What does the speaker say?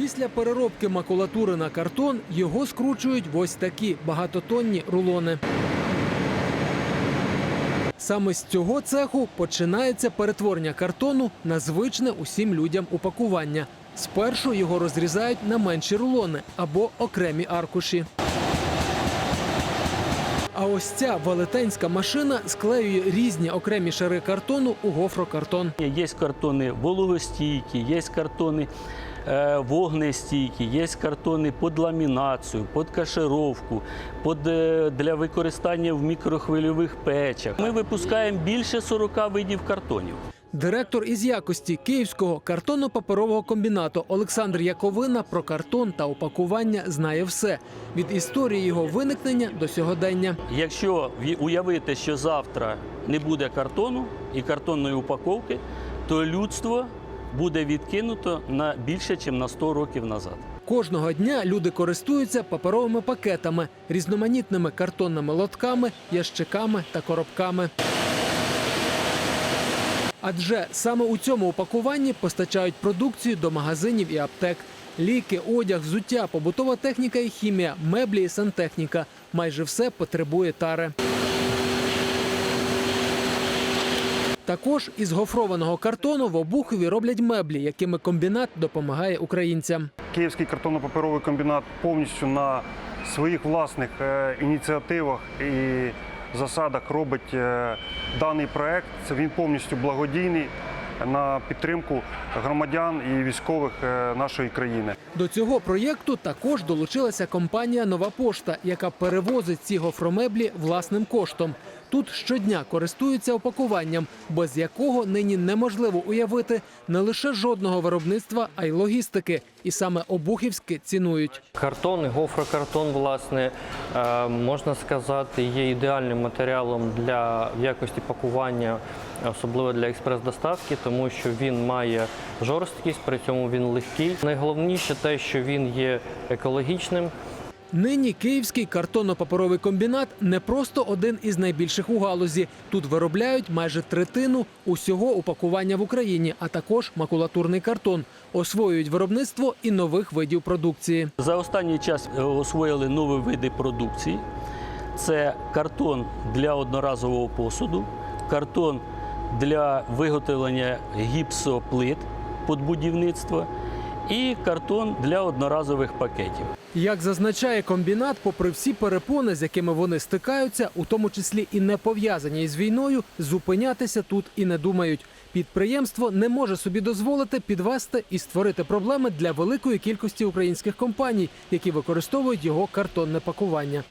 Після переробки макулатури на картон його скручують ось такі багатотонні рулони. Саме з цього цеху починається перетворення картону на звичне усім людям упакування. Спершу його розрізають на менші рулони або окремі аркуші. А ось ця велетенська машина склеює різні окремі шари картону у гофрокартон. Є картони вологостійкі, є картони вогнестійкі, є картони під ламінацію, під кашировку, під, е, для використання в мікрохвильових печах. Ми випускаємо більше 40 видів картонів. Директор із якості Київського картонно-паперового комбінату Олександр Яковина про картон та упакування знає все від історії його виникнення до сьогодення. Якщо уявити, що завтра не буде картону і картонної упаковки, то людство буде відкинуто на більше, ніж на 100 років назад. Кожного дня люди користуються паперовими пакетами, різноманітними картонними лотками, ящиками та коробками. Адже саме у цьому упакуванні постачають продукцію до магазинів і аптек. Ліки, одяг, взуття, побутова техніка і хімія, меблі і сантехніка. Майже все потребує тари. Також із гофрованого картону в Обухові роблять меблі, якими комбінат допомагає українцям. Київський картонно-паперовий комбінат повністю на своїх власних е, ініціативах і засадах робить е, даний проект. Це він повністю благодійний на підтримку громадян і військових е, нашої країни. До цього проєкту також долучилася компанія Нова пошта, яка перевозить ці гофромеблі власним коштом. Тут щодня користуються опакуванням, без якого нині неможливо уявити не лише жодного виробництва, а й логістики. І саме обухівське цінують. Картон, і гофрокартон, власне, е, можна сказати, є ідеальним матеріалом для якості пакування, особливо для експрес-доставки, тому що він має жорсткість, при цьому він легкий. Найголовніше те, що він є екологічним. Нині київський картонно-паперовий комбінат не просто один із найбільших у галузі. Тут виробляють майже третину усього упакування в Україні, а також макулатурний картон. Освоюють виробництво і нових видів продукції. За останній час е, освоїли нові види продукції. Це картон для одноразового посуду, картон для виготовлення гіпсоплит під будівництво і картон для одноразових пакетів. Як зазначає комбінат, попри всі перепони, з якими вони стикаються, у тому числі і не пов'язані із війною, зупинятися тут і не думають. Підприємство не може собі дозволити підвести і створити проблеми для великої кількості українських компаній, які використовують його картонне пакування.